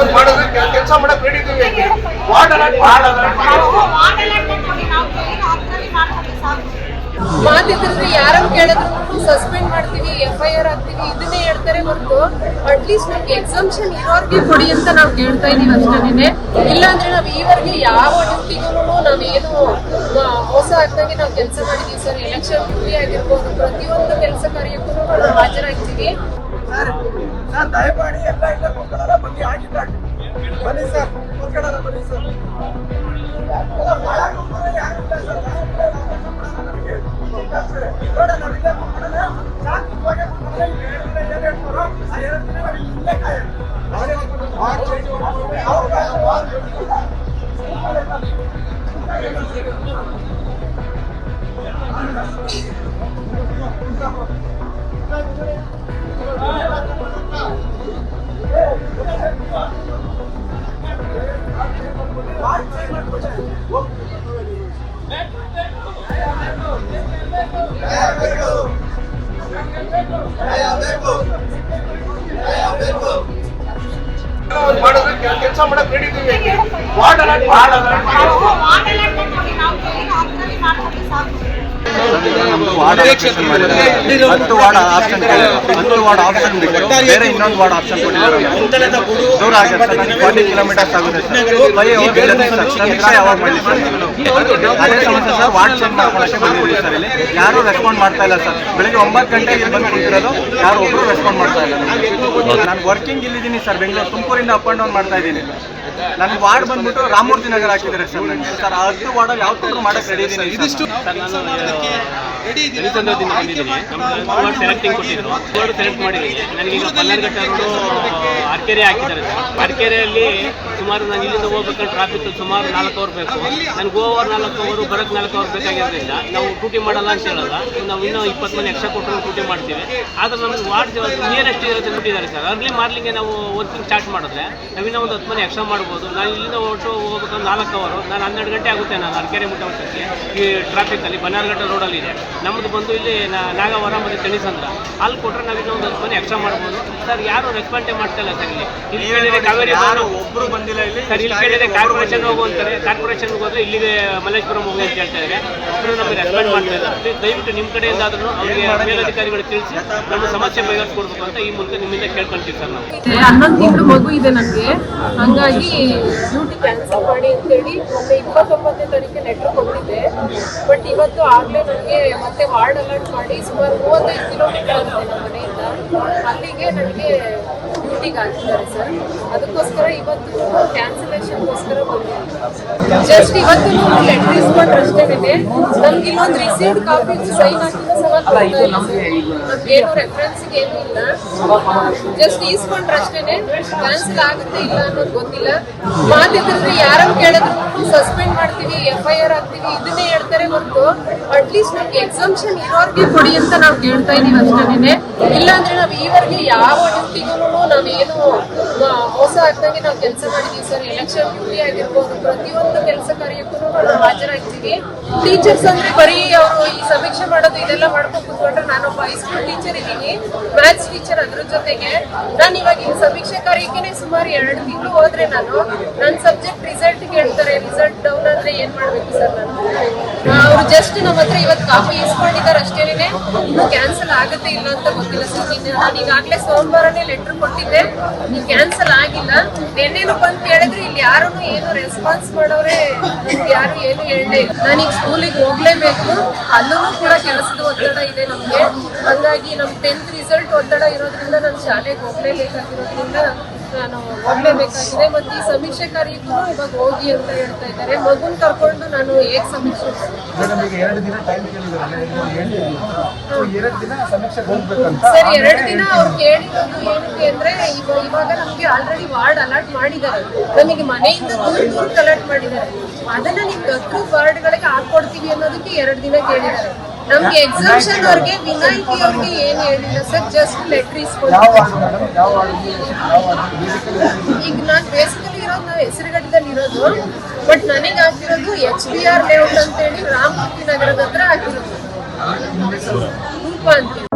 ಅವ್ರು ಮಾಡಿದ್ರೆ ಕೆಲಸ ಮಾಡಕ್ ರೆಡಿ ವಾರ್ಡ್ ಅಲಾಟ್ ಮಾತಿದ್ರೆ ಯಾರನ್ನ ಕೇಳಿದ್ರು ಸಸ್ಪೆಂಡ್ ಮಾಡ್ತೀವಿ ಎಫ್ ಐ ಆರ್ ಹಾಕ್ತೀವಿ ಇದನ್ನೇ ಹೇಳ್ತಾರೆ ಹೊರತು. ಅಟ್ಲೀಸ್ಟ್ ನಮ್ಗೆ ಎಕ್ಸಾಮ್ಷನ್ ಇರೋರ್ಗೆ ಕೊಡಿ ಅಂತ ನಾವು ಕೇಳ್ತಾ ಇದೀವಿ ಅಷ್ಟೇನೆ. ಇಲ್ಲಾಂದ್ರೆ ನಾವು ಈವರೆಗೆ ಯಾವ ಡ್ಯೂಟಿಗೂ ನಾವೇನು ಮೋಸ ಆಗ್ದಂಗೆ ನಾವು ಕೆಲಸ ಮಾಡಿದೀವಿ ಸರ್. ಎಲೆಕ್ಷನ್ ಡ್ಯೂಟಿ ಆಗಿರ್ಬೋದು ಪ್ರತಿಯೊಂದು ಕೆಲಸ ಕಾರ್ಯಕ್ಕೂ ನಾವು ಹಾಜರಾಗ್ತೀವಿ. ಸರ್ ಸರ್ ದಯಮಾಡಿ ಎಲ್ಲ ಇಲ್ಲ ಬನ್ನಿ ಆಗಿದ್ದಾರೆ ಬನ್ನಿ ಸರ್. ಹೊರಗಡೆ ಬನ್ನಿ ಸರ್. ಎಲ್ಲ ಕೆಲಸ ಮಾಡಕ್ ಇದೀವಿ ವಾರ್ಡ್ ಅಲರ್ಟ್ ವಾರ್ಡ್ ನಮ್ದು ವಾರ್ಡ್ ಆಪ್ಷನ್ ಮಾಡಿದ್ದಾರೆ ವಾರ್ಡ್ ಆಪ್ಷನ್ ಬಿಟ್ಟು ಬೇರೆ ಇನ್ನೊಂದು ವಾರ್ಡ್ ಆಪ್ಷನ್ ಕೊಟ್ಟಿದ್ದಾರೆ. ದೂರ ಆಗುತ್ತೆ ಫಾರ್ಟಿ ಕಿಲೋಮೀಟರ್ಸ್ ಆಗುತ್ತೆ ಸರ್. ಹೋಗಿ ಸಮೀಕ್ಷೆ ಯಾವಾಗ ಮಾಡಲಿ ಸರ್ ಅದೇ ಸಮಸ್ಯೆ ಸರ್ ವಾರ್ಡ್ ಚೇಂಜ್ ಮಾಡ್ಕೊಳ್ಳೋಕ್ಕೆ ಬಂದಿದ್ದೀವಿ ಸರ್ ಇಲ್ಲಿ. ಯಾರು ರೆಸ್ಪಾಂಡ್ ಮಾಡ್ತಾ ಇಲ್ಲ ಸರ್. ಬೆಳಿಗ್ಗೆ ಒಂಬತ್ತು ಗಂಟೆಗೆ ಇಲ್ಲಿ ಬಂದು ಕುಂತಿರೋದು ಯಾರು ಒಬ್ಬರು ರೆಸ್ಪಾಂಡ್ ಮಾಡ್ತಾ ಇಲ್ಲ ನಾನು ವರ್ಕಿಂಗ್ ಇಲ್ಲಿದ್ದೀನಿ ಸರ್ ಬೆಂಗಳೂರು ತುಮಕೂರಿಂದ ಅಪ್ ಅಂಡ್ ಡೌನ್ ಮಾಡ್ತಾ ಇದ್ದೀನಿ. ನನ್ನ ವಾರ್ಡ್ ಬಂದ್ಬಿಟ್ಟು ರಾಮಮೂರ್ತಿ ನಗರ ಹಾಕಿದ್ದಾರೆ ಸರ್ ನನಗೆ. ಸರ್ ಹತ್ತು ವಾರ್ಡ್ ಯಾವ್ದು ಮಾಡಕ್ಕೆ ರೆಡಿ ಇದೀನಿ ಇದಿಷ್ಟು ಬಂದಿದ್ದೀನಿ ಸೆಲೆಕ್ಟಿಂಗ್ ಕೊಟ್ಟಿದ್ರು ಸೆಲೆಕ್ಟ್ ಮಾಡಿದ್ದೀನಿ. ಈಗ ಬಲ್ಲಾರ್ಘಟ್ಟ ರೋಡು ಅರ್ಕೆರೆ ಹಾಕಿದ್ದಾರೆ ಅರ್ಕೆರೆಯಲ್ಲಿ ಸುಮಾರು ನಾನು ಇಲ್ಲಿಂದ ಹೋಗ್ಬೇಕಂದ್ರೆ ಟ್ರಾಫಿಕ್ ಸುಮಾರು ನಾಲ್ಕು ಅವರ್ ಬೇಕು. ನನಗೆ ಗೋವರ್ ನಾಲ್ಕು ಅವರು ಬರೋಕ್ಕೆ ನಾಲ್ಕು ಅವರ್ ಬೇಕಾಗಿರೋದ್ರಿಂದ ನಾವು ಡ್ಯೂಟಿ ಮಾಡಲ್ಲ ಅಂತ ಹೇಳಲ್ಲ. ನಾವು ಇನ್ನೂ ಇಪ್ಪತ್ತು ಮಂದಿ ಎಕ್ಸ್ಟ್ರಾ ಕೊಟ್ಟರು ಡ್ಯೂಟಿ ಮಾಡ್ತೀವಿ. ಆದರೆ ನಮಗೆ ವಾರ್ಡ್ ನಿಯರೆಸ್ಟ್ ಇರೋದ್ರಿಂದ ಬಿಟ್ಟಿದ್ದಾರೆ ಸರ್. ಅರ್ಲಿ ಮಾರ್ನಿಂಗೆ ನಾವು ವರ್ಕಿಂಗ್ ಸ್ಟಾರ್ಟ್ ಮಾಡಿದ್ರೆ ನಾವಿನ್ನೂ ಒಂದು ಹತ್ತು ಮನೆ ಎಕ್ಸ್ಟ್ರಾ ಮಾಡ್ಬೋದು. ನಾನು ಇಲ್ಲಿಂದ ಹೊರಟು ಹೋಗ್ಬೇಕಂದ್ರೆ ನಾಲ್ಕು ಅವರು ನಾನು ಹನ್ನೆರಡು ಗಂಟೆ ಆಗುತ್ತೆ ನಾನು ಅರ್ಕೆರೆ ಮುಟ್ಟ ವರ್ಷಕ್ಕೆ ಈ ಟ್ರಾಫಿಕಲ್ಲಿ ಬನ್ನಾರ್ಘಟ್ಟ ರೋಡಲ್ಲಿ ಇದೆ. ನಮ್ಮದು ಬಂದು ಇಲ್ಲಿ ನಾಗವರ ಮತ್ತು ತಣಿಸಂದ್ರ ಅಲ್ಲಿ ಕೊಟ್ಟರೆ ನಾವು ಇನ್ನೊಂದು ಒಂದು ಹತ್ತು ಮನೆ ಎಕ್ಸ್ಟ್ರಾ ಮಾಡ್ಬೋದು. ಸರ್ ಯಾರು ರೆಸ್ಪಾಂಡೇ ಮಾಡ್ತಾ ಇಲ್ಲ ಸರ್ ಇಲ್ಲಿ? ಕಾವೇರಿ ಒಬ್ರು ಬಂದಿಲ್ಲ ಸರ್ ಇಲ್ಲಿ ಕೇಳಿದ್ರೆ ಕಾರ್ಪೊರೇಷನ್ ಹೋಗು ಅಂತಾರೆ. ಕಾರ್ಪೊರೇಷನ್ ಹೋದ್ರೆ ಇಲ್ಲಿಗೆ ಮಲ್ಲೇಶ್ವರಂ ಹೋಗಿ ಅಂತ ಹೇಳ್ತಾ ಇದ್ದಾರೆ ಒಬ್ಬರು ನಮಗೆ ರೆಸ್ಪಾಂಡ್ ಮಾಡ್ತಾ ಇದ್ದಾರೆ. ದಯವಿಟ್ಟು ನಿಮ್ಮ ಕಡೆಯಿಂದ ಆದ್ರೂ ಅವರಿಗೆ ಮೇಲಧಿಕಾರಿಗಳು ತಿಳಿಸಿ ನಮ್ಮ ಸಮಸ್ಯೆ ಬಗೆಹರಿಸ್ಕೊಡ್ಬೇಕು ಅಂತ ಈ ಮೂಲಕ ನಿಮ್ಮಿಂದ ಕೇಳ್ಕೊಳ್ತೀವಿ ಸರ್ ನಾವು. ಹನ್ನೊಂದು ತಿಂಗಳು ಮಗು ಇದೆ ನನಗೆ. ಹಂಗಾಗಿ ಡ್ಯೂಟಿ ಕ್ಯಾನ್ಸಲ್ ಮಾಡಿ ಅಂತೇಳಿ ಮತ್ತೆ ಇಪ್ಪತ್ತೊಂಬತ್ತನೇ ತಾರೀಕು ಲೆಟರ್ ಕೊಟ್ಟಿದ್ದೆ. ಬಟ್ ಇವತ್ತು ಆಗಲೇ ನನಗೆ ಮತ್ತೆ ವಾರ್ಡ್ ಅಲರ್ಟ್ ಮಾಡಿ ಸುಮಾರು ಮೂವತ್ತೈದು ಕಿಲೋಮೀಟರ್ ಆಗುತ್ತೆ ನಮ್ಮ ಮನೆಯಿಂದ. ಅಲ್ಲಿಗೆ ನನಗೆ ಡ್ಯೂಟಿಗೆ ಹಾಕಿದ್ದಾರೆ ಸರ್. ಅದಕ್ಕೋಸ್ಕರ ಇವತ್ತು ಕ್ಯಾನ್ಸಲೇಷನ್ಗೋಸ್ಕರ ಜಸ್ಟ್ ಇವತ್ತು ಲೆಟರ್ ಇಸ್ಕೊಂಡ್ರೆ ಇದೆ. ನಮ್ಗೆ ಇಲ್ಲೊಂದು ರಿಸೀವ್ಡ್ ಕಾಪಿ ಸೈನ್ ಹಾಕಿದ್ರೆ ಸಹ ಏನು ರೆಫರೆನ್ಸ್ಗೆ ಏನು ಇಲ್ಲ. ಜಸ್ಟ್ ಈಸ್ಕೊಂಡ್ರೆ ಅಷ್ಟೇನೆ ಕ್ಯಾನ್ಸಲ್ ಆಗುತ್ತೆ ಇಲ್ಲ ಅನ್ನೋದು ಗೊತ್ತಿಲ್ಲ. ಮಾತಿದ್ರೆ ಯಾರು ಕೇಳಿದ್ರು ಸಸ್ಪೆಂಡ್ ಮಾಡ್ತೀವಿ ಎಫ್ ಐ ಆರ್ ಹಾಕ್ತೀವಿ ಇದನ್ನೇ ಹೇಳ್ತಾರೆ ಹೊರತು. ಅಟ್ಲೀಸ್ಟ್ ನಮ್ಗೆ ಎಕ್ಸಾಮ್ಷನ್ ಇರೋರ್ಗೆ ಕೊಡಿ ಅಂತ ನಾವು ಕೇಳ್ತಾ ಇದೀವಿ ಅಷ್ಟೇನೆ. ಇಲ್ಲಾಂದ್ರೆ ನಾವು ಈವರೆಗೆ ಯಾವ ಡ್ಯೂಟಿಗೂ ನಾವೇನು ಮೋಸ ಆಗ್ದಂಗೆ ನಾವು ಕೆಲಸ ಮಾಡಿದೀವಿ ಸರ್. ಎಲೆಕ್ಷನ್ ಡ್ಯೂಟಿ ಆಗಿರ್ಬೋದು, ಪ್ರತಿಯೊಂದು ಕೆಲಸ ಕಾರ್ಯಕ್ಕೂ ನಾವು ಹಾಜರಾಗ್ತೀವಿ. ಟೀಚರ್ಸ್ ಅಂದ್ರೆ ಬರೀ ಅವರು ಈ ಸಮೀಕ್ಷೆ ಮಾಡೋದು, ಇದೆಲ್ಲ ಮಾಡ್ಕೊಂಡು ಕೂತ್ಕೊಂಡ್ರೆ ನಾನೊಬ್ಬ ಹೈಸ್ಕೂಲ್ ಟೀಚರ್ ಇದ್ದೀನಿ. ಮ್ಯಾಥ್ಸ್ ಟೀಚರ್ ಅದ್ರ ಜೊತೆಗೆ ನಾನು ಇವಾಗ ಈ ಸಮೀಕ್ಷೆ ಕಾರ್ಯಕ್ಕೆ ಸುಮಾರು ಎರಡು ತಿಂಗಳು ಹೋದ್ರೆ ನಾನು ನನ್ನ ಸಬ್ಜೆಕ್ಟ್ ರಿಸಲ್ಟ್ ಕೇಳ್ತಾರೆ. ಏನ್ ಮಾಡ್ಬೇಕು ಸರ್ ನಾನು? ಅವ್ರು ಜಸ್ಟ್ ನಮ್ಮ ಹತ್ರ ಇವತ್ತು ಕಾಫಿ ಇಸ್ಕೊಂಡಿದ್ದಾರೆ ಅಷ್ಟೇನೆ ಇನ್ನು ಕ್ಯಾನ್ಸಲ್ ಆಗುತ್ತೆ ಇಲ್ಲ ಅಂತ ಗೊತ್ತಿಲ್ಲ ಸರ್. ನಾನು ಈಗಾಗಲೇ ಸೋಮವಾರನೇ ಲೆಟರ್ ಕೊಟ್ಟಿದ್ದೆ. ಕ್ಯಾನ್ಸಲ್ ಆಗಿಲ್ಲ. ನಿನ್ನೆನು ಬಂದು ಕೇಳಿದ್ರೆ ಇಲ್ಲಿ ಯಾರು ಏನು ರೆಸ್ಪಾನ್ಸ್ ಮಾಡೋರೆ ಯಾರು ಏನು ಹೇಳಲೇ ಇಲ್ಲ. ನಾನೀಗ ಸ್ಕೂಲಿಗೆ ಹೋಗ್ಲೇಬೇಕು. ಅಲ್ಲೂ ಕೂಡ ಕೆಲಸದ ಒತ್ತಡ ಇದೆ ನಮಗೆ. ಹಂಗಾಗಿ ನಮ್ಮ ಟೆಂತ್ ರಿಸಲ್ಟ್ ಒತ್ತಡ ಇರೋದ್ರಿಂದ ನಾನು ಶಾಲೆಗೆ ಹೋಗ್ಲೇಬೇಕಾಗಿರೋದ್ರಿಂದ ನಾನು ಹೋಗ್ಲೇಬೇಕಾಗಿದೆ. ಮತ್ತೆ ಈ ಸಮೀಕ್ಷೆ ಕಾರ್ಯಕ್ಕೂ ಇವಾಗ ಹೋಗಿ ಅಂತ ಹೇಳ್ತಾ ಇದ್ದಾರೆ. ಮಗುನ್ ಕರ್ಕೊಂಡು ನಾನು ಹೇಗೆ ಸಮೀಕ್ಷೆ ಸರ್ ಎರಡು ದಿನ ಅವ್ರು ಕೇಳಿರೋದು ಏನಕ್ಕೆ ಅಂದ್ರೆ ಇವ- ಇವಾಗ ನಮಗೆ ಆಲ್ರೆಡಿ ವಾರ್ಡ್ ಅಲರ್ಟ್ ಮಾಡಿದ್ದಾರೆ. ನಮಗೆ ಮನೆಯಿಂದ ದೂರ ಅಲರ್ಟ್ ಮಾಡಿದ್ದಾರೆ. ಅದನ್ನ ನಿಮ್ಗೆ ಹತ್ತು ವಾರ್ಡ್ಗಳಿಗೆ ಹಾಕೊಡ್ತೀವಿ ಅನ್ನೋದಕ್ಕೆ ಎರಡು ದಿನ ಕೇಳಿದ್ದಾರೆ. ನಮ್ಗೆ ಎಕ್ಸಾಮ್ಷನ್ ಅವ್ರಿಗೆ ವಿನಾಯಿತಿ ಅವ್ರಿಗೆ ಏನು ಹೇಳಿಲ್ಲ ಸರ್ ಜಸ್ಟ್ ಲೆಟರ್ ಇಸ್ಕೊಂಡು ಈಗ ನಾನ್ ಬೇಸಿಕಲಿ ಇರೋದು ನಾವು ಹೆಸರುಘಟ್ಟದಲ್ಲಿ ಇರೋದು ಬಟ್ ನನಗೆ ಆಗಿರೋದು ಎಚ್ ಬಿ ಆರ್ ಲೇಔಟ್ ಅಂತೇಳಿ ರಾಮಮೂರ್ತಿ ನಗರದ ಹತ್ರ ಆಗಿರೋದು ರೂಪ ಅಂತೇಳಿ.